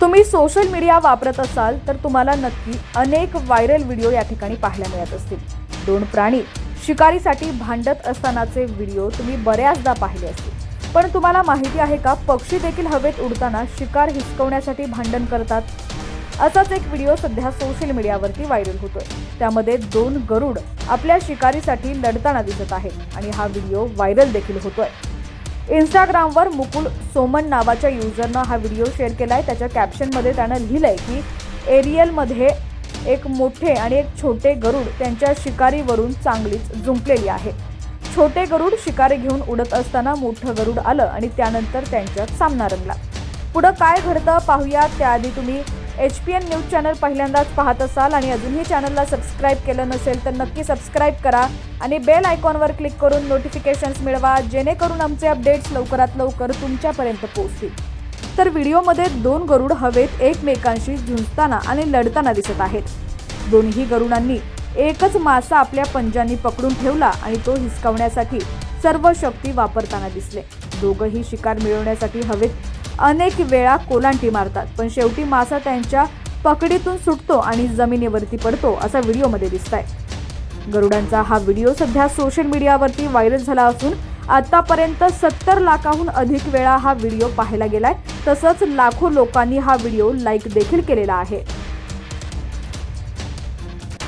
तुम्ही social media वापरत असाल तर तुम्हाला नक्की अनेक व्हायरल व्हिडिओ या ठिकाणी पाहायला मिळत असतील. दोन प्राणी शिकारीसाठी भांडत असतानाचे व्हिडिओ तुम्ही बऱ्याचदा पाहिले असतील. पण तुम्हाला माहिती आहे का पक्षी देखील हवेत उडताना शिकार हिसकवण्यासाठी भांडण करतात? असाच एक व्हिडिओ सध्या सोशल मीडियावरती व्हायरल होतोय. त्यामध्ये दोन गरुड आपल्या शिकारीसाठी लढताना दिसत आहेत आणि हा व्हिडिओ व्हायरल देखील होतोय. इंस्टाग्रामवर मुकुल सोमन नावाच्या युजरनं हा व्हिडिओ शेअर केला आहे त्याच्या कॅप्शनमध्ये त्यानं लिहिलं आहे की एरियलमध्ये एक मोठे आणि एक छोटे गरुड त्यांच्या शिकारीवरून चांगलीच जुंपलेली आहे. छोटे गरुड शिकारी घेऊन उडत असताना मोठं गरुड आलं आणि त्यानंतर त्यांच्यात सामना रंगला. पुढं काय घडतं पाहूया. त्याआधी तुम्ही H P N news channel पहिल्यांदाच पाहत असाल आणि अजूनही चॅनलला सबस्क्राईब केलं नसेल तर नक्की सबस्क्राईब करा आणि बेल आयकॉनवर क्लिक करून नोटिफिकेशन्स मिळवा जेणेकरून आमचे अपडेट्स लवकरात लवकर तुमच्यापर्यंत पोहोचतील. तर व्हिडिओमध्ये दोन गरुड हवेत एकमेकांशी झुंजताना आणि लढताना दिसत आहेत. दोन्ही गरुडांनी एकच मासा आपल्या पंजांनी पकडून ठेवला आणि तो हिसकावण्यासाठी सर्व शक्ती वापरताना दिसले. दोघंही शिकार मिळवण्यासाठी हवेत अनेक वेळा कोलांटी मारतात पण शेवटी मासा त्यांच्या पकडीतून सुटतो आणि जमिनीवरती पडतो असा व्हिडिओमध्ये दिसत आहे गरुडांचा हा व्हिडिओ सध्या सोशल मीडियावरती व्हायरल झाला असून आतापर्यंत सत्तर लाखाहून अधिक वेळा हा व्हिडिओ पाहायला गेलाय. तसंच लाखो लोकांनी हा व्हिडिओ लाईक देखील केलेला आहे.